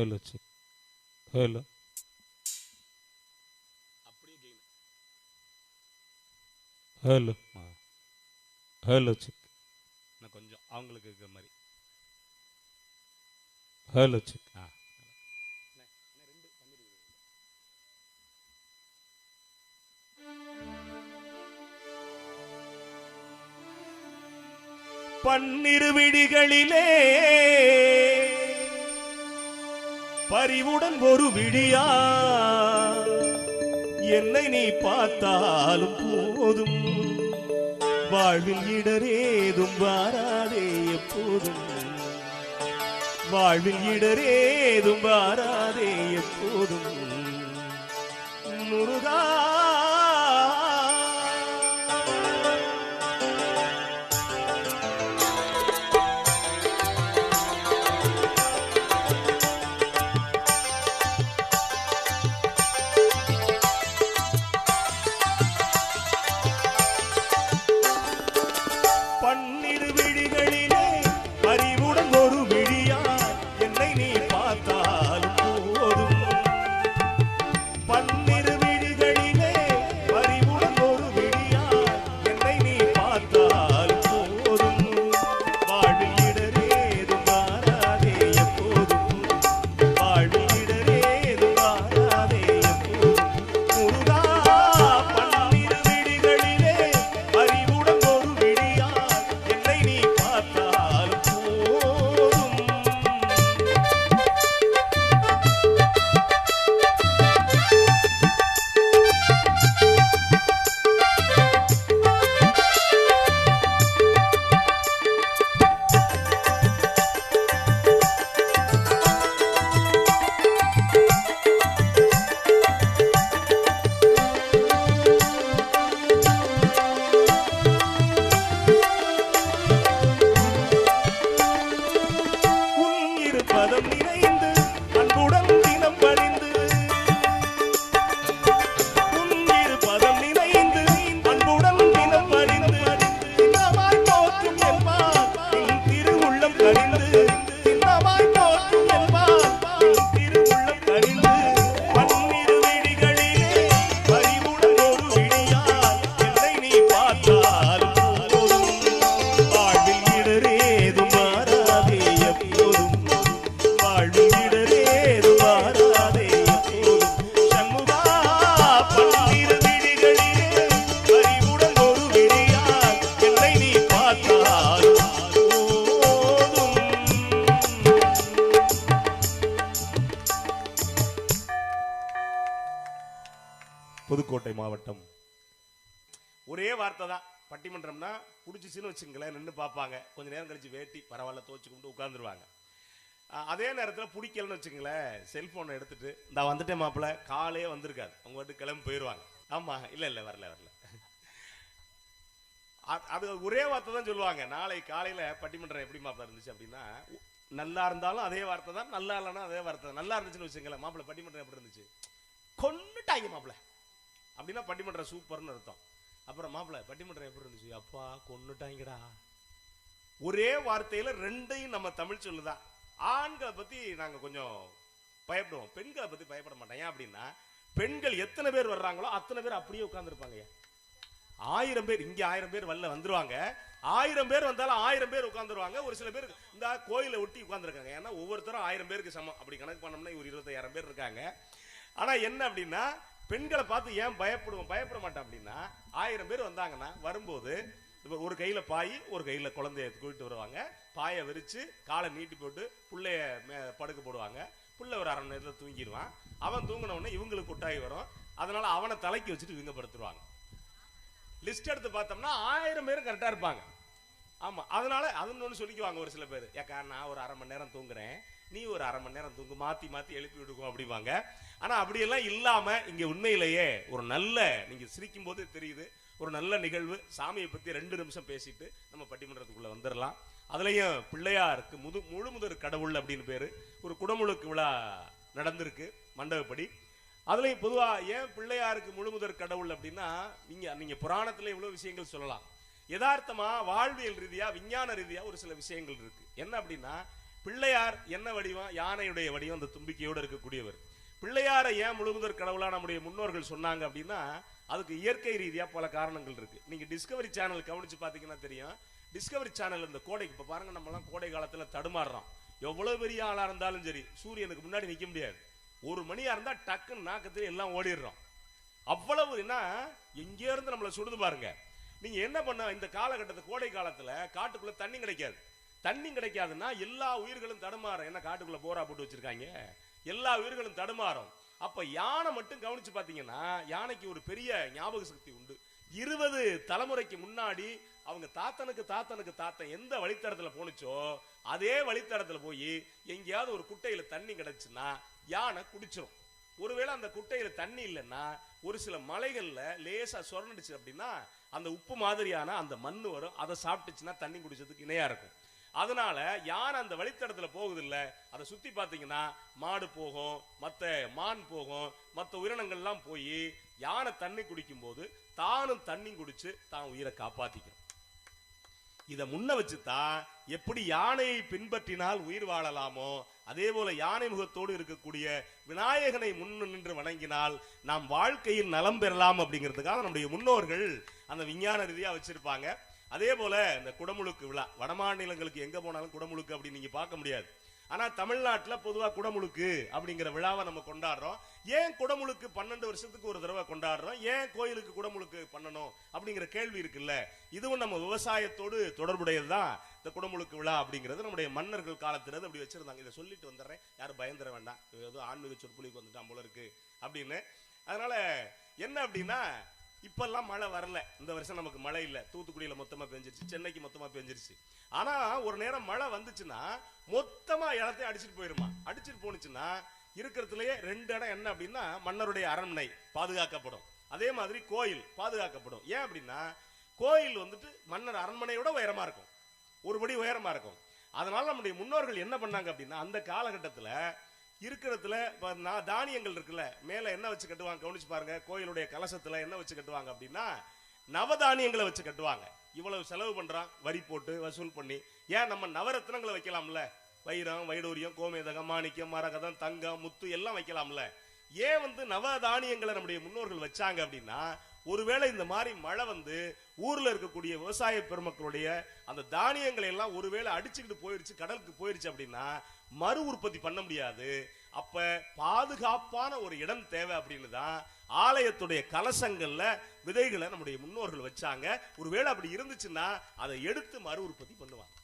Hello check hello hello hello check இன்னும் கொஞ்சம் அவங்களுக்கு இருக்கிற மாதிரி. ஹலோ செக் ஆ. பன்னிரு விழிகளிலே பரிவுடன் ஒரு விழியா என்னை நீ பார்த்தாலும் போதும். வாழ்வில் இடரேதும் வாராதே எப்போதும். வாழ்வில் இடரேதும் வாராதே எப்போதும். முருகா புதுக்கோட்டை மாவட்டம். ஒரே வார்த்தை தான். பட்டிமன்றம்னா பிடிச்சிச்சின்னு வச்சுங்களேன் நின்று பார்ப்பாங்க. கொஞ்ச நேரம் கழிச்சு வேட்டி பரவாயில்ல துவச்சு கொண்டு உட்காந்துருவாங்க அதே நேரத்தில் பிடிக்கலன்னு வச்சுங்களேன் செல்போனை எடுத்துட்டு இந்த வந்துட்டேன் மாப்பிள்ள காலே வந்திருக்காது. அவங்க வந்து கிளம்பி போயிடுவாங்க ஆமா இல்ல இல்ல வரல வரல. அது ஒரே வார்த்தை தான் சொல்லுவாங்க. நாளை காலையில பட்டிமன்றம் எப்படி மாப்பிள்ள இருந்துச்சு அப்படின்னா நல்லா இருந்தாலும் அதே வார்த்தை தான் நல்லா இல்லைன்னா அதே வார்த்தை நல்லா இருந்துச்சுன்னு வச்சுங்களேன் மாப்பிள்ள பட்டிமன்றம் எப்படி இருந்துச்சு? கொண்டுட்டாங்க மாப்பிள்ள அப்படின்னா பட்டிமன்றம் சூப்பர்னு அர்த்தம். அப்புறம் மாப்பிள்ள பட்டிமன்றம் எப்படி இருந்துச்சு? அப்பா கொண்டுட்டாங்கடா ஒரே வார்த்தையில ரெண்டையும் நம்ம தமிழ் சொல்லுதான் ஆண்களை பத்தி நாங்க கொஞ்சம் பயப்படுவோம். பெண்களை பத்தி பயப்பட மாட்டோம். ஏன் அப்படின்னா பெண்கள் எத்தனை பேர் வர்றாங்களோ அத்தனை பேர் அப்படியே உட்கார்ந்துருப்பாங்க ஆயிரம் பேர் இங்க ஆயிரம் பேர் வரல வந்துருவாங்க. ஆயிரம் பேர் வந்தாலும் ஆயிரம் பேர் உட்காந்துருவாங்க ஒரு சில பேர் இந்த கோயிலை ஒட்டி உட்காந்துருக்காங்க ஏன்னா ஒவ்வொருத்தரும் ஆயிரம் பேருக்கு சமம். அப்படி கணக்கு பண்ணோம்னா ஒரு இருபத்தாயிரம் பேர் இருக்காங்க. ஆனா என்ன அப்படின்னா பெண்களை பார்த்து ஏன் பயப்படுவோம்? பயப்பட மாட்டோம் அப்படின்னா ஆயிரம் பேர் வந்தாங்கன்னா வரும்போது ஒரு கையில பாய் ஒரு கையில குழந்தைய கூட்டிட்டு வருவாங்க. பாயை விரிச்சு காலை நீட்டி போட்டு பிள்ளைய மே- படுக்க போடுவாங்க. புள்ள ஒரு அரை மணி நேரத்துல தூங்கிடுவான். அவன் தூங்கின உடனே இவங்களுக்கு கொட்டாய் வரும். அதனால அவனை தலைக்கு வச்சுட்டு இவங்க படுத்துருவாங்க லிஸ்ட் எடுத்து பார்த்தோம்னா ஆயிரம் பேரும் கரெக்டா இருப்பாங்க. ஆமா அதனால அதுன்னு ஒன்று சொல்லிக்குவாங்க ஒரு சில பேர். ஏக்கா நான் ஒரு அரை மணி நேரம் தூங்குறேன். நீ ஒரு அரை மணி நேரம் தூங்கு மாத்தி மாத்தி எழுப்பி விடுக்கும் அப்படிவாங்க ஆனா அப்படியெல்லாம் இல்லாம இங்க உண்மையிலேயே ஒரு நல்ல நீங்க சிரிக்கும் போது தெரியுது ஒரு நல்ல நிகழ்வு. சாமியை பத்தி ரெண்டு நிமிஷம் பேசிட்டு நம்ம பட்டிமன்றத்துக்குள்ள வந்துடலாம் அதுலயும் பிள்ளையாருக்கு முது முழுமுதற் கடவுள் அப்படின்னு பேரு. ஒரு குடமுழுக்கு விழா நடந்திருக்கு மண்டபப்படி. அதுலயும் பொதுவா ஏன் பிள்ளையாருக்கு முழுமுதற் கடவுள் அப்படின்னா நீங்க நீங்க புராணத்துல இவ்வளவு விஷயங்கள் சொல்லலாம். யதார்த்தமா வாழ்வியல் ரீதியா விஞ்ஞான ரீதியா ஒரு சில விஷயங்கள் இருக்கு. என்ன அப்படின்னா பிள்ளையார் என்ன வடிவம்? யானையுடைய வடிவம் அந்த தும்பிக்கையோடு இருக்கக்கூடியவர். பிள்ளையாரை ஏன் முழுமுதற் கடவுளா நம்முடைய முன்னோர்கள் சொன்னாங்க அப்படின்னா அதுக்கு இயற்கை ரீதியா பல காரணங்கள் இருக்கு. நீங்க டிஸ்கவரி சேனல் கவனிச்சு பாத்தீங்கன்னா தெரியும். டிஸ்கவரி சேனல் இந்த கோடைக்கு இப்ப பாருங்க நம்ம எல்லாம் கோடை காலத்துல தடுமாறுறோம். எவ்வளவு பெரிய ஆளா இருந்தாலும் சரி சூரியனுக்கு முன்னாடி நிக்க முடியாது. ஒரு மணியா இருந்தா டக்குன்னு நாக்கத்துல எல்லாம் ஓடிடுறோம். அவ்வளவு என்ன? எங்கே இருந்து நம்மளை சுடுது பாருங்க. நீங்க என்ன பண்ண இந்த காலகட்டத்து கோடை காலத்துல காட்டுக்குள்ள தண்ணி கிடைக்காது. தண்ணி கிடைக்காதுன்னா எல்லா உயிர்களும் தடுமாறும். என்ன காட்டுக்குள்ள போரா போட்டு வச்சிருக்காங்க? எல்லா உயிர்களும் தடுமாறும். அப்ப யானை மட்டும் கவனிச்சு பாத்தீங்கன்னா யானைக்கு ஒரு பெரிய ஞாபக சக்தி உண்டு. இருபது தலைமுறைக்கு முன்னாடி அவங்க தாத்தனுக்கு தாத்தனுக்கு தாத்தன் எந்த வழித்தடத்துல போனுச்சோ அதே வழித்தடத்துல போய் எங்கேயாவது ஒரு குட்டையில தண்ணி கிடைச்சுன்னா யானை குடிச்சிரும். ஒருவேளை அந்த குட்டையில தண்ணி இல்லைன்னா ஒரு சில மலைகள்ல லேசா சொரண்டுச்சு அப்படின்னா அந்த உப்பு மாதிரியான அந்த மண் வரும். அதை சாப்பிட்டுச்சுன்னா தண்ணி குடிச்சதுக்கு இணையா இருக்கும். அதனால யானை அந்த வழித்தடத்துல போகுது இல்ல அதை சுத்தி பாத்தீங்கன்னா மாடு போகும் மத்த மான் போகும் மத்த உயிரினங்கள்லாம் போய் யானை தண்ணி குடிக்கும் போது தானும் தண்ணி குடிச்சு தான் உயிரை காப்பாத்திக்கும் இதை முன்ன வச்சுதான் எப்படி யானையை பின்பற்றினால் உயிர் வாழலாமோ அதே போல யானை முகத்தோடு இருக்கக்கூடிய விநாயகனை முன் நின்று வணங்கினால் நாம் வாழ்க்கையில் நலம் பெறலாம் அப்படிங்கிறதுக்காக நம்முடைய முன்னோர்கள் அந்த விஞ்ஞான ரீதியா வச்சிருப்பாங்க. அதே போல இந்த குடமுழுக்கு விழா. வடமாநிலங்களுக்கு எங்க போனாலும் குடமுழுக்கு அப்படின்னு நீங்க பார்க்க முடியாது. ஆனா தமிழ்நாட்டுல பொதுவா குடமுழுக்கு அப்படிங்கிற விழாவை நம்ம கொண்டாடுறோம். ஏன் குடமுழுக்கு பன்னெண்டு வருஷத்துக்கு ஒரு தடவை கொண்டாடுறோம்? ஏன் கோயிலுக்கு குடமுழுக்கு பண்ணணும்? அப்படிங்கிற கேள்வி இருக்குல்ல. இதுவும் நம்ம விவசாயத்தோடு தொடர்புடையது தான் இந்த குடமுழுக்கு விழா அப்படிங்கிறது. நம்முடைய மன்னர்கள் காலத்திலிருந்து அப்படி வச்சிருந்தாங்க. இதை சொல்லிட்டு வந்துடுறேன். யாரும் பயந்துட வேண்டாம். ஏதோ ஆன்மீக சொற்பொழிவுக்கு வந்துட்டான் போல இருக்கு அப்படின்னு. அதனால என்ன அப்படின்னா இப்பெல்லாம் மழை வரல. இந்த வருஷம் நமக்கு மழை இல்ல. தூத்துக்குடியில மொத்தமா பெஞ்சிருச்சு. சென்னைக்கு மொத்தமா பெஞ்சிருச்சு. ஆனா ஒரு நேரம் மழை வந்துச்சுன்னா மொத்தமா இடத்தையும் அடிச்சிட்டு போயிருமா. அடிச்சிட்டு போனுச்சுன்னா இருக்கிறதுலயே ரெண்டு இடம் என்ன அப்படின்னா மன்னருடைய அரண்மனை பாதுகாக்கப்படும். அதே மாதிரி கோயில் பாதுகாக்கப்படும். ஏன் அப்படின்னா கோயில் வந்துட்டு மன்னர் அரண்மனையோட உயரமா இருக்கும். ஒருபடி உயரமா இருக்கும். அதனால நம்முடைய முன்னோர்கள் என்ன பண்ணாங்க அப்படின்னா அந்த காலகட்டத்துல இருக்கிறதுல நான் தானியங்கள் இருக்குல்ல மேல என்ன வச்சு கட்டுவாங்க? கவனிச்சு பாருங்க கோயிலுடைய கலசத்துல என்ன வச்சு கட்டுவாங்க அப்படின்னா நவதானியங்களை வச்சு கட்டுவாங்க. இவ்வளவு செலவு பண்றான் வரி போட்டு வசூல் பண்ணி. ஏன் நம்ம நவரத்னங்களை வைக்கலாம்ல? வைரம் வைடூரியம் கோமேதகம் மாணிக்கம் மரகதம் தங்கம் முத்து எல்லாம் வைக்கலாம்ல. ஏன் வந்து நவதானியங்களை நம்முடைய முன்னோர்கள் வச்சாங்க அப்படின்னா ஒருவேளை இந்த மாதிரி மழை வந்து ஊர்ல இருக்கக்கூடிய விவசாய பெருமக்களுடைய அந்த தானியங்களை எல்லாம் ஒருவேளை அடிச்சுக்கிட்டு போயிருச்சு கடலுக்கு போயிருச்சு அப்படின்னா மறு உற்பத்தி பண்ண முடியாது. அப்ப பாதுகாப்பான ஒரு இடம் தேவை அப்படின்னு தான் ஆலயத்துடைய கலசங்கள்ல விதைகளை நம்முடைய முன்னோர்கள் வச்சாங்க. ஒருவேளை அப்படி இருந்துச்சுன்னா அதை எடுத்து மறு உற்பத்தி பண்ணுவாங்க.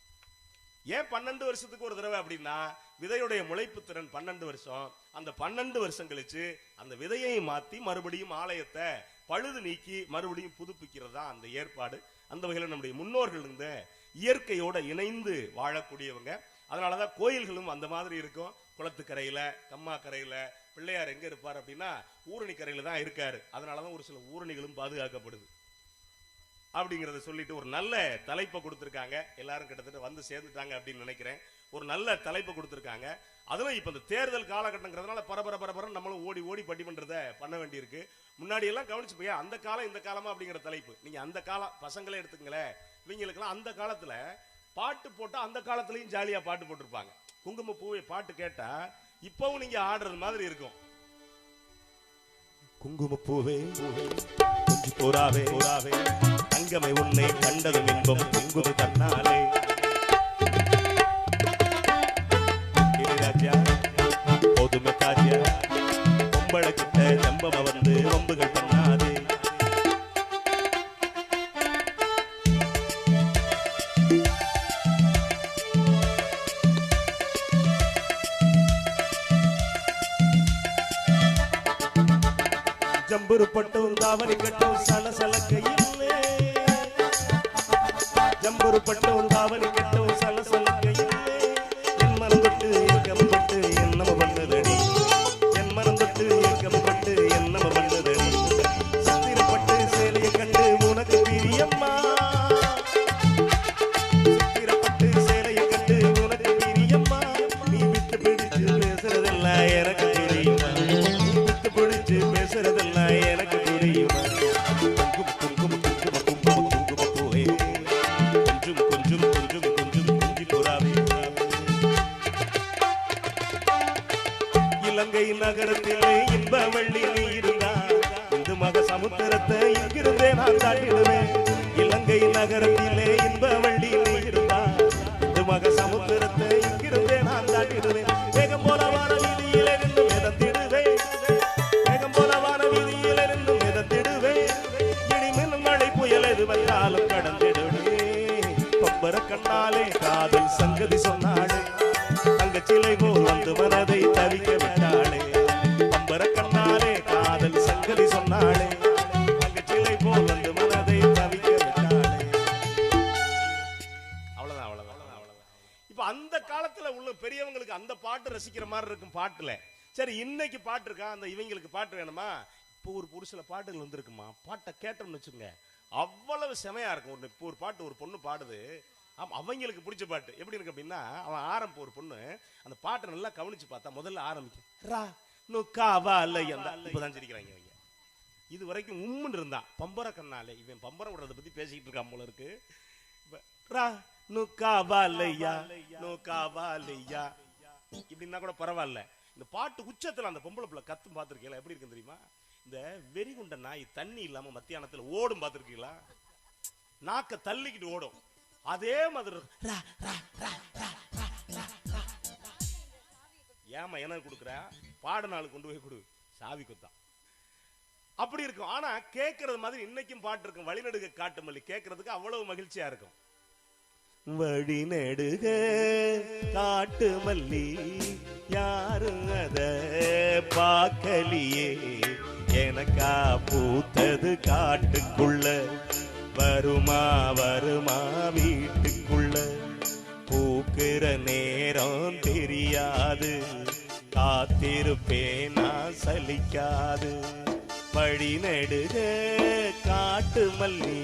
ஏன் பன்னெண்டு வருஷத்துக்கு ஒரு தடவை அப்படின்னா விதையுடைய முளைப்பு திறன் பன்னெண்டு வருஷம். அந்த பன்னெண்டு வருஷம் கழிச்சு அந்த விதையை மாத்தி மறுபடியும் ஆலயத்தை பழுது நீக்கி மறுபடியும் புதுப்பிக்கிறதா அந்த ஏற்பாடு. அந்த வகையில் நம்முடைய முன்னோர்கள் இருந்த இயற்கையோட இணைந்து வாழக்கூடியவங்க. அதனாலதான் கோயில்களும் அந்த மாதிரி இருக்கும். குளத்துக்கரையில கம்மாக்கரையில பிள்ளையார் எங்க இருப்பார் அப்படின்னா ஊரணி கரையில தான் இருக்காரு. அதனாலதான் ஒரு சில ஊரணிகளும் பாதுகாக்கப்படுது. அப்படிங்கிறத சொல்லிட்டு ஒரு நல்ல தலைப்பை கொடுத்திருக்காங்க. எல்லாரும் கிட்டத்தட்ட வந்து சேர்ந்துட்டாங்க அப்படின்னு நினைக்கிறேன். ஒரு நல்ல தலைப்பை கொடுத்துருக்காங்க. அதுவும் இப்போ இந்த தேர்தல் காலகட்டங்கிறதுனால பரபர பரபரம் நம்மளும் ஓடி ஓடி பட்டிமன்றத்தை பண்ண வேண்டியிருக்கு. முன்னாடி எல்லாம் கவனிச்சு போய் அந்த காலம் இந்த காலமா? அப்படிங்கிற தலைப்பு. நீங்க அந்த காலம் பசங்களே எடுத்துங்களேன் இவங்களுக்கெல்லாம் அந்த காலத்துல பாட்டு போட்டா அந்த காலத்துலயும் ஜாலியா பாட்டு போட்டிருப்பாங்க. குங்கும பூவை பாட்டு கேட்டா இப்பவும் நீங்க ஆடுறது மாதிரி இருக்கும். குங்கும பூவே கொஞ்சி போராவே போராவே தங்கமை உன்னை கண்டதும் இன்பம் பொங்குது தன்னாலே. तो सल सलक அந்த காலத்துல உள்ள பெரியவங்களுக்கு அந்த பாட்டு ரசிக்கிற மாதிரி இருக்கும் பாட்டுல. சரி இன்னைக்கு பாட்டு இருக்கா? அந்த இவங்களுக்கு பாட்டு வேணுமா? இப்போ ஒரு ஒரு சில பாட்டுகள் வந்திருக்குமா? பாட்டை கேட்டோம்னு வச்சுங்க அவ்வளவு செமையா இருக்கும். ஒரு இப்போ ஒரு பாட்டு ஒரு பொண்ணு பாடுது. அவங்களுக்கு பிடிச்ச பாட்டு. எப்படி இருக்கு அப்படின்னா அவன் ஆரம்ப ஒரு பொண்ணு. அந்த பாட்டை நல்லா கவனிச்சு பார்த்தா முதல்ல ஆரம்பிக்கும் ரா நு இப்பதான் சிரிக்கிறாங்க இவங்க. இது வரைக்கும் உம்முன்னு இருந்தான். பம்பர கண்ணாலே இவன் பம்பரம் விடுறத பத்தி பேசிக்கிட்டு இருக்கான் போல இருக்கு. ரா நு காவாலையா நு இப்படின்னா கூட பரவாயில்ல. இந்த பாட்டு உச்சத்துல அந்த பொம்பளை பிள்ளை கத்தும் பார்த்திருக்கீங்களா? எப்படி இருக்கு தெரியுமா? இந்த வெறிகுண்ட நாய் தண்ணி இல்லாம மத்தியானத்துல ஓடும் பாத்துருக்கீங்களா நாக்க தள்ளிக்கிட்டு ஓடும். அதே மாதிரி இருக்கும். ரா, ஏம்மா கொடுக்குற? பாட நாள் கொண்டு போய் கொடு. சாவி குத்தா. அப்படி இருக்கும். ஆனா கேட்கறது மாதிரி இன்னைக்கும் பாட்டு இருக்கும். வழிநடுக காட்டு மல்லி கேட்கறதுக்கு அவ்வளவு மகிழ்ச்சியா இருக்கும். வழி நெடுக காட்டு மல்லி யாரும் அத பார்க்கலியே. எனக்கா பூத்தது காட்டுக்குள்ள. வருமா வருமா வீட்டுக்குள்ள. பூக்கிற நேரம் தெரியாது. காத்திருப்பேனா சலிக்காது. வழி நெடுக காட்டு மல்லி.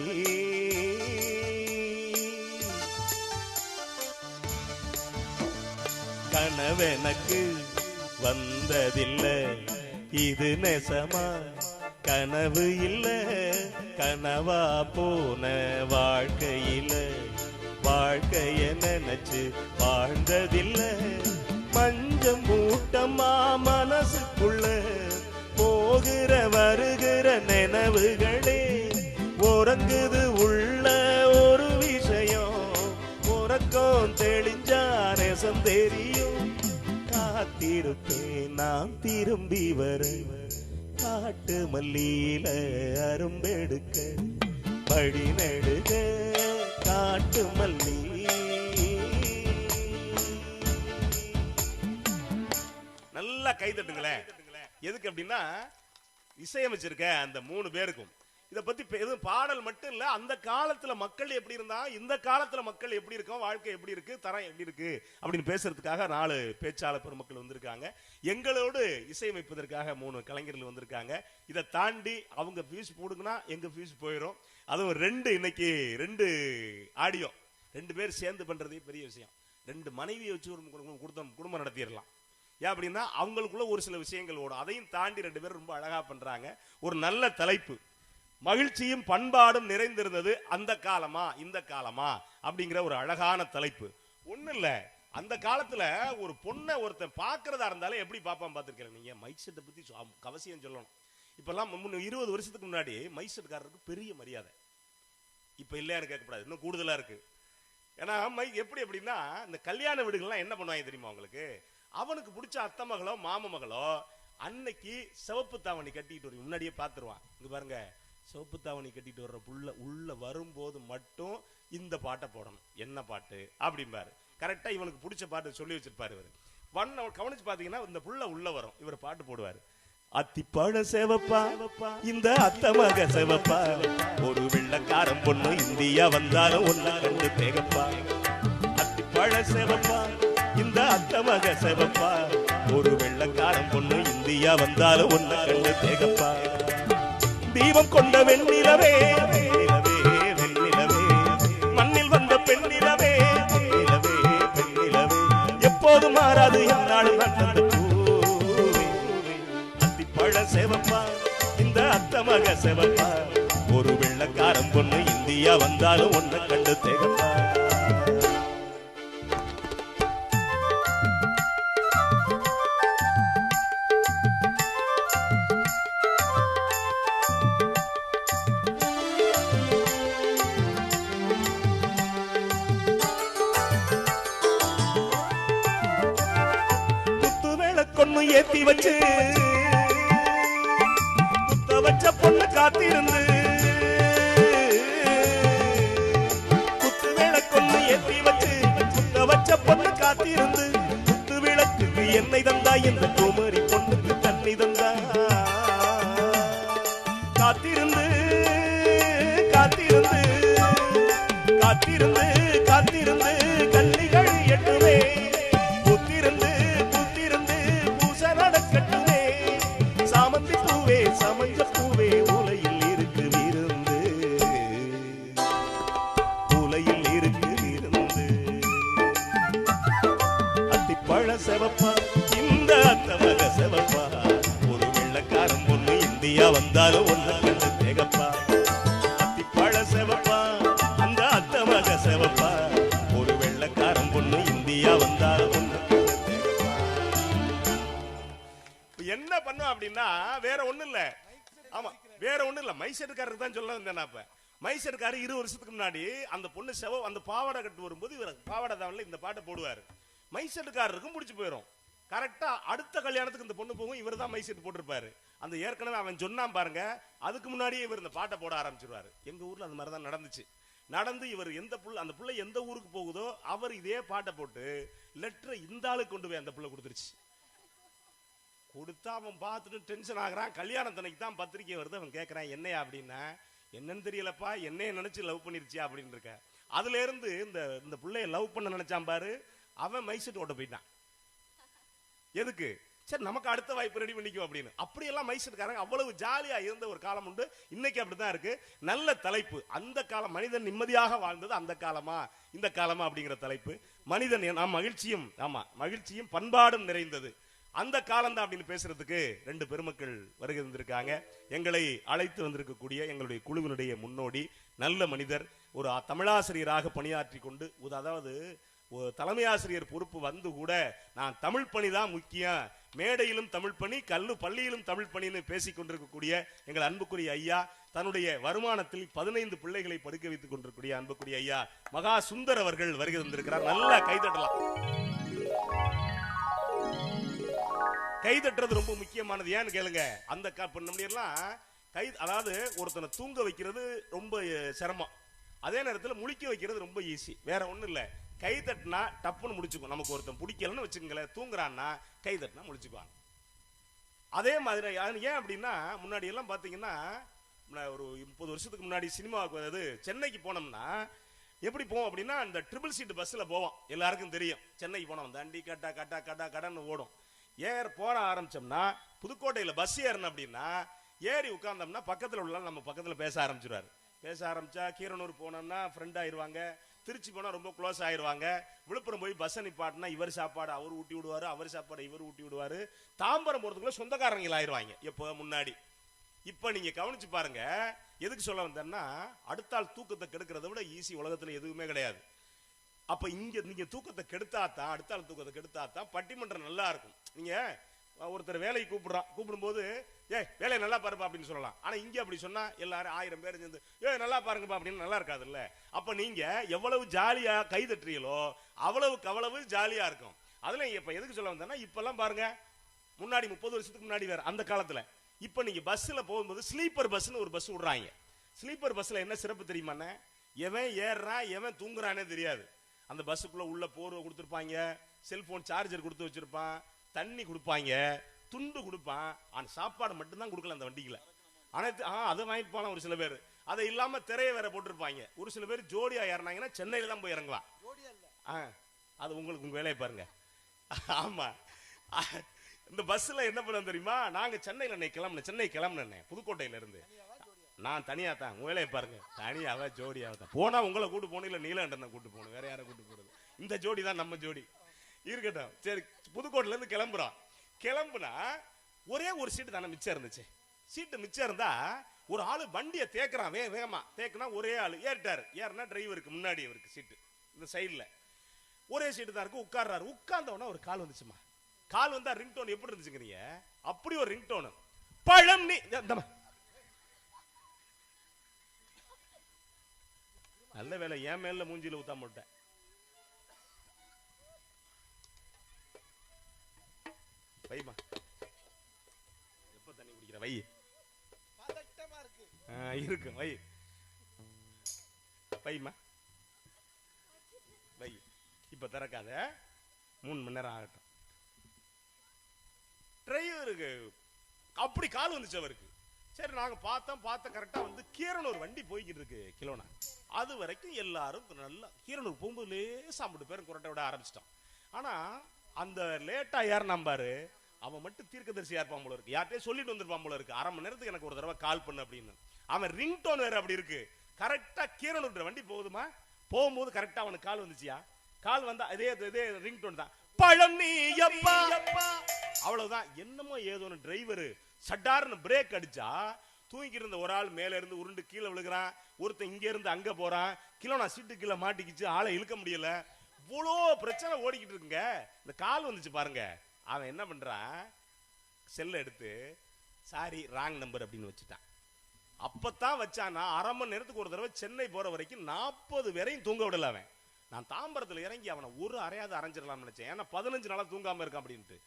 கனவெனக்கு வந்ததில்லை. இது நெசமா? கனவு இல்ல கனவா போன வாழ்க்கையில. வாழ்க்கைய நினைச்சு வாழ்ந்ததில்ல. மஞ்சம் மூட்டமா மனசுக்குள்ள போகிற வருகிற நினைவுகளே. உறங்குது உள்ள உறக்கம் தெளிஞ்சா நேசம் தெரியும் காத்திருப்பேன் நான் திரும்பி வர. காட்டு மல்லியில அரும்பெடுக்க. படி நடுக காட்டு மல்லி. நல்லா கை தட்டுங்களேன். எதுக்கு அப்படின்னா இசையமைச்சிருக்க அந்த மூணு பேருக்கும். இதை பத்தி எதுவும் பாடல் மட்டும் இல்ல. அந்த காலத்துல மக்கள் எப்படி இருந்தா இந்த காலத்துல மக்கள் எப்படி இருக்கோம் வாழ்க்கை எப்படி இருக்கு தரம் எப்படி இருக்கு அப்படின்னு பேசுறதுக்காக நாலு பேச்சாளர் பெருமக்கள் வந்திருக்காங்க. எங்களோடு இசையமைப்பதற்காக மூணு கலைஞர்கள் வந்திருக்காங்க. இதை தாண்டி அவங்க ஃபீஸ் போடுங்கன்னா எங்க ஃபீஸ் போயிடும் அதுவும் ரெண்டு இன்னைக்கு ரெண்டு ஆடியோ ரெண்டு பேர் சேர்ந்து பண்றதே பெரிய விஷயம். ரெண்டு மனைவியை வச்சு ஒரு குடும்பம் குடும்பம் குடும்பம் நடத்திடலாம். ஏன் அப்படின்னா அவங்களுக்குள்ள ஒரு சில விஷயங்கள் ஓடும். அதையும் தாண்டி ரெண்டு பேரும் ரொம்ப அழகா பண்றாங்க. ஒரு நல்ல தலைப்பு. மகிழ்ச்சியும் பண்பாடும் நிறைந்திருந்தது அந்த காலமா இந்த காலமா அப்படிங்கிற ஒரு அழகான தலைப்பு. ஒண்ணு இல்ல. அந்த காலத்துல ஒரு பொண்ணை ஒருத்தன் பாக்குறதா இருந்தாலும் எப்படி பாப்பான் பாத்திருக்கேன் நீங்க மைக் செட்டை பத்தி கவசியம் அவசியம் சொல்லணும். இப்பெல்லாம் இருபது வருஷத்துக்கு முன்னாடி மைக் செட்காரருக்கு பெரிய மரியாதை. இப்ப இல்லையான்னு கேட்கக்கூடாது இன்னும் கூடுதலா இருக்கு. ஏன்னா மை- எப்படி அப்படின்னா இந்த கல்யாண வீடுகள்லாம் என்ன பண்ணுவாங்க தெரியுமா உங்களுக்கு? அவனுக்கு பிடிச்ச அத்தை மகளோ மாம மகளோ அன்னைக்கு சிவப்பு தாவணி கட்டிக்கிட்டு வரும். முன்னாடியே பார்த்துருவான். இங்க பாருங்க. சோப்பு தாவணி கட்டிட்டு வர்ற புள்ள உள்ள வரும்போது மட்டும் இந்த பாட்டை போடணும். என்ன பாட்டு? அப்படிம்பாரு. கரெக்டா இவனுக்கு பிடிச்ச பாட்டு சொல்லி வச்சிருப்பாரு இவர். வண்ண கவனிச்சு பார்த்தீங்கன்னா இந்த புள்ள உள்ள வரும். இவர் பாட்டு போடுவாரு. அத்திப்பழ சேவப்பா இந்த அத்த மக சேவப்பா. ஒரு வெள்ளக்காரன் பொண்ணு இந்தியா வந்தாலும் ஒன்னா கண்டு தேகப்பா. அத்திப்பழ செவப்பா இந்த அத்தமக சேவப்பா. ஒரு வெள்ளக்காரன் பொண்ணு இந்தியா வந்தாலும் ஒன்னா கண்டு தேகப்பா. தீபம் கொண்ட வெண்ணிலவே. மண்ணில் வந்த பெண்ணிலவே. எப்போது மாறாது என்னாலும் நான் தந்த அத்திப்பழ செவப்பா இந்த அத்தமக செவப்பா. ஒரு வெள்ளக்காரன் பொண்ணு இந்தியா வந்தாலும் ஒன்ன கண்டு தேகப்பா என்னை தந்தாய் தந்தா இந்த மைசெட்டுக்காரர் இரு வருஷத்துக்கு முன்னாடி அந்த பொண்ணு செவ அந்த பாவாடை கட்டு வரும்போது இவர் பாவாடை தாவணில இந்த பாட்டை போடுவார். மைசெட்டுக்காரருக்கும் பிடிச்சி போயிடும் கரெக்டா அடுத்த கல்யாணத்துக்கு இந்த பொண்ணு போகும் இவர் தான் மைசெட் போட்டிருப்பாரு. அந்த ஏற்கனவே அவன் சொன்னான் பாருங்க அதுக்கு முன்னாடியே இவர் இந்த பாட்டை போட ஆரம்பிச்சிருவாரு. எங்க ஊர்ல அந்த மாதிரி தான் நடந்துச்சு. நடந்து இவர் எந்த புள்ள அந்த புள்ள எந்த ஊருக்கு போகுதோ அவர் இதே பாட்டை போட்டு லெட்டரை இந்த ஆளுக்கு கொண்டு போய் அந்த புள்ள கொடுத்துருச்சு. கொடுத்தா அவன் பார்த்துட்டு டென்ஷன் ஆகிறான். கல்யாணத்தனைக்கு தான் பத்திரிக்கை வருது அவன் கேட்கறான் என்னையா அப்படின்னா என்னன்னு தெரியலப்பா என்னைய நினைச்சு லவ் பண்ணிருச்சியா அப்படின்னு இருக்க அதுல இருந்து இந்த இந்த பிள்ளைய லவ் பண்ண நினைச்சான் பாரு அவன் மைசெட் ஓட்ட போயிட்டான். எதுக்கு? சரி நமக்கு அடுத்த வாய்ப்பு ரெடி பண்ணிக்கும் அப்படின்னு. அப்படியெல்லாம் மைசூர்காரங்க அவ்வளவு ஜாலியா இருந்த ஒரு காலம் உண்டு. இன்னைக்கு அப்படிதான் இருக்கு. நல்ல தலைப்பு. அந்த காலம் மனிதன் நிம்மதியாக வாழ்ந்தது அந்த காலமா? இந்த காலமா அப்படிங்கிற தலைப்பு. மனிதன் நாம் மகிழ்ச்சியும் ஆமா மகிழ்ச்சியும் பண்பாடும் நிறைந்தது. அந்த காலம்தான் அப்படின்னு பேசுறதுக்கு ரெண்டு பெருமக்கள் வருகை வந்திருக்காங்க எங்களை அழைத்து வந்திருக்கக்கூடிய எங்களுடைய குழுவினுடைய முன்னோடி நல்ல மனிதர் ஒரு தமிழாசிரியராக பணியாற்றி கொண்டு அதாவது ஒரு தலைமை ஆசிரியர் பொறுப்பு வந்து கூட நான் தமிழ் பணி தான் முக்கியம். மேடையிலும் தமிழ் பணி கல்லு பள்ளியிலும் தமிழ் பணின்னு பேசிக் கொண்டிருக்கக்கூடிய எங்கள் அன்புக்குரிய ஐயா தன்னுடைய வருமானத்தில் பதினைந்து பிள்ளைகளை படுக்க வைத்துக் கொண்டிருக்கக்கூடிய அன்புக்குரிய ஐயா மகா சுந்தர் அவர்கள் வருகை தந்திருக்கிறார். நல்லா கைதட்டலாம் கை தட்டுறது ரொம்ப முக்கியமானது. ஏன்னு கேளுங்க. அந்த கா- இப்ப கை அதாவது ஒருத்தனை தூங்க வைக்கிறது ரொம்ப சிரமம். அதே நேரத்தில் முழிக்க வைக்கிறது ரொம்ப ஈஸி வேற ஒன்றும் இல்லை. கை தட்டினா டப்புன்னு முடிச்சுக்கும். நமக்கு ஒருத்தன் பிடிக்கலன்னு வச்சுக்கங்களேன் தூங்குறான்னா கை தட்டினா முடிச்சுக்குவாங்க அதே மாதிரி அது ஏன் அப்படின்னா முன்னாடி எல்லாம் பார்த்தீங்கன்னா ஒரு முப்பது வருஷத்துக்கு முன்னாடி சினிமாவுக்கு அதாவது சென்னைக்கு போனோம்னா எப்படி போவோம் அப்படின்னா அந்த ட்ரிபிள் சீட் பஸ்ஸில் போவோம். எல்லாருக்கும் தெரியும். சென்னைக்கு போனோம் தண்டி கட்டா கட்டா கட்டா கடன்னு ஓடும். ஏர் போற ஆரம்பிச்சோம்னா புதுக்கோட்டையில் பஸ் ஏறணும் அப்படின்னா ஏறி உட்காந்தோம்னா பக்கத்தில் உள்ள நம்ம பக்கத்தில் பேச ஆரம்பிச்சிருவார். பேச ஆரம்பிச்சா கீரனூர் போனோம்னா ஃப்ரெண்ட் ஆயிடுவாங்க திருச்சி போனால் ரொம்ப க்ளோஸ் ஆயிடுவாங்க விழுப்புரம் போய் பஸ் நிப்பாட்டினா இவர் சாப்பாடு அவர் ஊட்டி விடுவார் அவர் சாப்பாடு இவர் ஊட்டி விடுவாரு. தாம்பரம் போகிறதுக்குள்ளே சொந்தக்காரங்கள் ஆயிருவாங்க எப்போ முன்னாடி. இப்போ நீங்கள் கவனிச்சு பாருங்க எதுக்கு சொல்ல வந்தேன்னா அடுத்தால் தூக்கத்தை கெடுக்கிறத விட ஈஸி உலகத்தில் எதுவுமே கிடையாது. அப்ப இங்க நீங்க தூக்கத்தை கெடுத்தாத்தான் அடுத்த ஆள் தூக்கத்தை கெடுத்தாத்தான் பட்டிமன்றம் நல்லா இருக்கும். நீங்க ஒருத்தர் வேலையை கூப்பிடுறான் கூப்பிடும்போது ஏய் வேலையை நல்லா பாருப்பா அப்படின்னு சொல்லலாம். ஆனா இங்க அப்படி சொன்னா எல்லாரும் ஆயிரம் பேர் சேர்ந்து ஏய் நல்லா பாருங்கப்பா அப்படின்னு நல்லா இருக்காதுல்ல. அப்ப நீங்க எவ்வளவு ஜாலியா கை தட்டுறீங்களோ அவ்வளவுக்கு அவ்வளவு ஜாலியா இருக்கும். அதுல இப்ப எதுக்கு சொல்ல வந்தேன்னா இப்பெல்லாம் பாருங்க முன்னாடி முப்பது வருஷத்துக்கு முன்னாடி வேற அந்த காலத்துல. இப்ப நீங்க பஸ்ல போகும்போது ஸ்லீப்பர் பஸ்னு ஒரு பஸ் விடுறாங்க. ஸ்லீப்பர் பஸ்ல என்ன சிறப்பு தெரியுமாண்ணே? எவன் ஏறுறான் எவன் தூங்குறானே தெரியாது. அந்த பஸ்ஸுக்குள்ள உள்ள போர்வை கொடுத்துருப்பாங்க செல்போன் சார்ஜர் கொடுத்து வச்சிருப்பான் தண்ணி கொடுப்பாங்க துண்டு கொடுப்பான் ஆனா சாப்பாடு மட்டும்தான் கொடுக்கல அந்த வண்டிக்குள்ள. அனைத்து ஆ அதை வாங்கிட்டு போலாம் ஒரு சில பேர். அதை இல்லாம திரையை வேற போட்டிருப்பாங்க. ஒரு சில பேர் ஜோடியா ஏறினாங்கன்னா சென்னையில தான் போய் இறங்குவான் ஆ அது உங்களுக்கு உங்க வேலையை பாருங்க. ஆமா. இந்த பஸ்ல என்ன பண்ண தெரியுமா? நாங்க சென்னையில அன்னைக்கு கிளம்புன சென்னை கிளம்புனேன் புதுக்கோட்டையில இருந்து. நான் தனியா தான் உங்க வேலையை பாருங்க. தனியாக ஜோடியாக தான். போனால் உங்களை கூட்டு போகணும் இல்லை நீலகண்டனை கூட்டு போகணும். வேற யாரை கூட்டு போகிறது இந்த ஜோடி தான் நம்ம ஜோடி. இருக்கட்டும். சரி புதுக்கோட்டையில இருந்து கிளம்புறோம். கிளம்புனா ஒரே ஒரு சீட்டு தானே மிச்சம் இருந்துச்சு. சீட்டு மிச்சம் இருந்தா ஒரு ஆள் வண்டியை தேக்குறான் வே வேகமா. தேக்குனா ஒரே ஆள். ஏறிட்டாரு. ஏறினா டிரைவருக்கு முன்னாடி இவருக்கு சீட்டு இந்த சைடுல ஒரே சீட்டு தான் இருக்கு. உட்கார்றாரு. உட்கார்ந்தவொடனே ஒரு கால் வந்துச்சுமா கால் வந்தா ரிங்டோன் எப்படி இருந்துச்சுங்கிறீங்க? அப்படி ஒரு ரிங்டோனு பழம் நீ நல்ல வேலை என் மேல மூஞ்சில ஊத்த மாட்டேன் வைமா எப்ப தண்ணி குடிக்கிற? வை. பதட்டமா இருக்கு. வை. வைமா வை. இப்ப திறக்காத. மூணு மணி நேரம் ஆகட்டும். டிரைவருக்கு அப்படி கால் வந்துச்சு அவருக்கு. சரி நாங்க பார்த்தோம் பார்த்த கரெக்டா வந்து கீரனூர் வண்டி போய்கிட்டு இருக்கு கிலோனா. அது வரைக்கும் எல்லாரும் நல்லா கீரனூர் போகும்போது லேசா ஐம்பது பேரும் குரட்டை விட ஆரம்பிச்சிட்டோம். ஆனா அந்த லேட்டா யார் நம்பாரு அவன் மட்டும் தீர்க்கதரிசியா இருப்பான் போல இருக்கு? யார்கிட்டயே சொல்லிட்டு வந்திருப்பான் போல இருக்கு. அரை மணி நேரத்துக்கு எனக்கு ஒரு தடவை கால் பண்ணு அப்படின்னு. அவன் ரிங் டோன் வேற அப்படி இருக்கு. கரெக்டா கீரனூர் வண்டி போகுதுமா? போகும்போது கரெக்டா அவனுக்கு கால் வந்துச்சியா? கால் வந்தா இதே இதே ரிங் டோன் தான். பழனி அப்பா! அவ்வளவுதான். என்னமோ ஏதோ டிரைவரு சட்டார்னு பிரேக் அடிச்சா தூங்கியிருந்த இருந்த ஒரு ஆள் மேல இருந்து உருண்டு கீழே விழுகிறான் ஒருத்தன் இங்க இருந்து அங்க போறான் கிலோ நான் சீட்டு கீழே மாட்டிக்கிச்சு ஆளை இழுக்க முடியல. இவ்வளோ பிரச்சனை ஓடிக்கிட்டு இருக்குங்க. இந்த கால் வந்துச்சு பாருங்க. அவன் என்ன பண்றான்? செல்ல எடுத்து சாரி ராங் நம்பர் அப்படின்னு வச்சுட்டான். அப்பத்தான் வச்சானா. அரை மணி நேரத்துக்கு ஒரு தடவை சென்னை போற வரைக்கும் நாற்பது வரையும் தூங்க விடல அவன். நான் தாம்பரத்தில் இறங்கி அவனை ஒரு அறையாவது அரைஞ்சிடலாம்னு நினைச்சேன். ஏன்னா பதினஞ்சு நாளாக தூங்காம இருக்கான் அப்படின்ட்டு.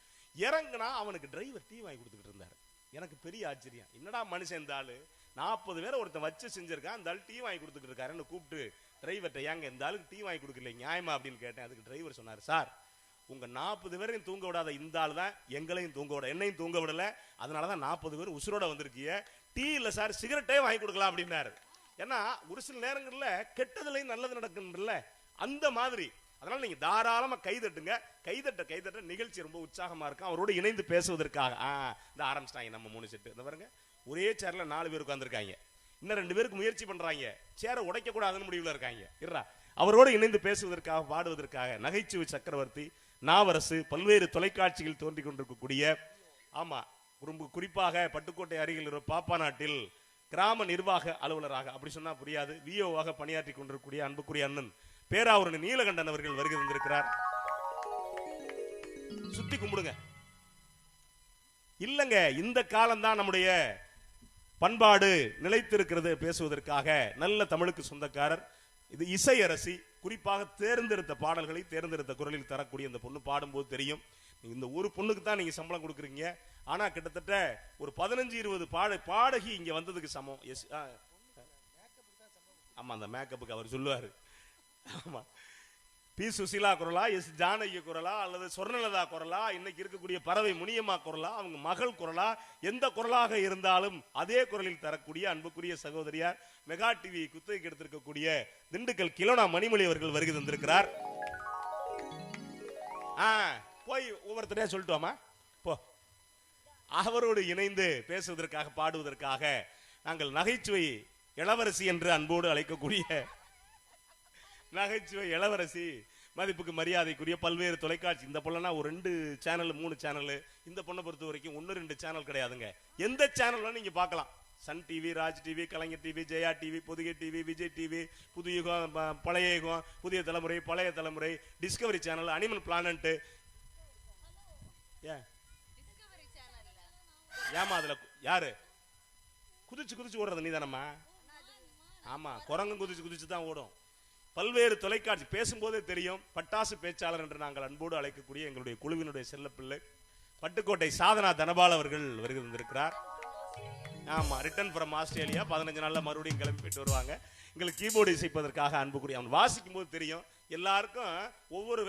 இறங்குனா அவனுக்கு டிரைவர் டீ வாங்கி கொடுத்துக்கிட்டு இருந்தாரு. எனக்கு பெரிய ஆச்சரியம். என்னடா மனுஷன் இந்த ஆளு? நாற்பது பேரை ஒருத்தன் வச்சு செஞ்சிருக்கான் இந்த ஆள் டீ வாங்கி கொடுத்துட்டு இருக்காருன்னு கூப்பிட்டு டிரைவர்கிட்ட ஏங்க இந்த ஆளுக்கு டீ வாங்கி கொடுக்கல நியாயமா? அப்படின்னு கேட்டேன். அதுக்கு டிரைவர் சொன்னார் சார் உங்க நாற்பது பேரையும் தூங்க விடாத இந்த ஆள் தான் எங்களையும் தூங்க விட என்னையும் தூங்க விடல. அதனால தான் நாற்பது பேர் உசுரோட வந்திருக்கீங்க. டீ இல்ல சார் சிகரெட்டே வாங்கி கொடுக்கலாம் அப்படின்னாரு. ஏன்னா ஒரு சில நேரங்கள்ல கெட்டதுலையும் நல்லது நடக்குன்றல அந்த மாதிரி அதனால நீங்க தாராளமா கைதட்டுங்க கைதட்ட கைதட்ட நிகழ்ச்சி ரொம்ப உற்சாகமா இருக்கும். அவரோட இணைந்து பேசுவதற்காக. இந்த ஆரம்பிச்சிட்டாங்க நம்ம மூணு செட்டு. இந்த பாருங்க. ஒரே சேர்ல நாலு பேர் உட்காந்துருக்காங்க இன்னும் ரெண்டு பேருக்கு முயற்சி பண்றாங்க. சேரை உடைக்க கூடாதுன்னு முடிவுல இருக்காங்க. இருறா அவரோடு இணைந்து பேசுவதற்காக பாடுவதற்காக நகைச்சுவை சக்கரவர்த்தி நாவரசு பல்வேறு தொலைக்காட்சியில் தோன்றி கொண்டிருக்கக்கூடிய ஆமா ரொம்ப குறிப்பாக பட்டுக்கோட்டை அருகில் இருக்கிற பாப்பா நாட்டில் கிராம நிர்வாக அலுவலராக அப்படி சொன்னா புரியாது விஓவாக பணியாற்றி கொண்டிருக்கக்கூடிய அன்புக்குரிய அண்ணன் பேராவூரணி நீலகண்டன் அவர்கள் வருகை தந்திருக்கிறார். சுத்தி கும்பிடுங்க. இல்லைங்க இந்த காலம்தான் நம்முடைய பண்பாடு நிலைத்திருக்கிறது பேசுவதற்காக நல்ல தமிழுக்கு சொந்தக்காரர். இது இசை அரசி குறிப்பாக தேர்ந்தெடுத்த பாடல்களை தேர்ந்தெடுத்த குரலில் தரக்கூடிய இந்த பொண்ணு பாடும்போது தெரியும். இந்த ஒரு பொண்ணுக்கு தான் நீங்க சம்பளம் கொடுக்குறீங்க. ஆனா கிட்டத்தட்ட ஒரு பதினஞ்சு இருபது பாட பாடகி இங்க வந்ததுக்கு சமம். எஸ் ஆ. ஆமா அந்த மேக்கப்புக்கு அவர் சொல்லுவாரு. ஆமாம் பி சுசீலா குரலா எஸ் ஜானகி குரலா அல்லது சொர்ணலதா குரலா இன்னைக்கு இருக்கக்கூடிய பறவை முனியம்மா குரலா அவங்க மகள் குரலா எந்த குரலாக இருந்தாலும் அதே குரலில் தரக்கூடிய அன்புக்குரிய சகோதரியார் மெகா டிவி குத்தகைக்கு எடுத்திருக்கக்கூடிய திண்டுக்கல் கிலோனா மணிமொழி அவர்கள் வருகை தந்திருக்கிறார். ஆ போய் ஒவ்வொருத்தரையா சொல்லிட்டோமா போ. அவரோடு இணைந்து பேசுவதற்காக பாடுவதற்காக நாங்கள் நகைச்சுவை இளவரசி என்று அன்போடு அழைக்கக்கூடிய நகைச்சுவை இளவரசி மதிப்புக்கு மரியாதைக்குரிய பல்வேறு தொலைக்காட்சி. இந்த பொண்ணா ஒரு ரெண்டு சேனல் மூணு சேனல் இந்த பொண்ணை பொறுத்த வரைக்கும் ஒன்று ரெண்டு சேனல் கிடையாதுங்க. எந்த சேனல் நீங்க பார்க்கலாம். Sun TV Raj TV Kalaignar TV Jaya TV Puthugai TV Vijay TV Puthu Yugam ப- பழைய யுகம் புதிய தலைமுறை பழைய தலைமுறை டிஸ்கவரி சேனல் அனிமல் பிளானட் ஏமா அதுல யாரு? குதிச்சு குதிச்சு ஓடுறது நீதானம்மா? ஆமா குரங்கும் குதிச்சு குதிச்சு தான் ஓடும். பல்வேறு தொலைக்காட்சி பேசும்போதே தெரியும். பட்டாசு பேச்சாளர் என்று நாங்கள் அன்போடு அழைக்கக்கூடிய எங்களுடைய குழுவினுடைய செல்லப்பிள்ளை பட்டுக்கோட்டை சாதனா தனபால் அவர்கள் வருகை தந்திருக்கிறார். ஆமா ரிட்டர்ன் ஃப்ரம் ஆஸ்திரேலியா பதினஞ்சு நாள்ல மறுபடியும் கிளம்பி போயிட்டு வருவாங்க. எங்களுக்கு கீபோர்டு இசைப்பதற்காக அன்புக்குரிய அவன் வாசிக்கும் போது தெரியும். எல்லாருக்கும் ஒவ்வொரு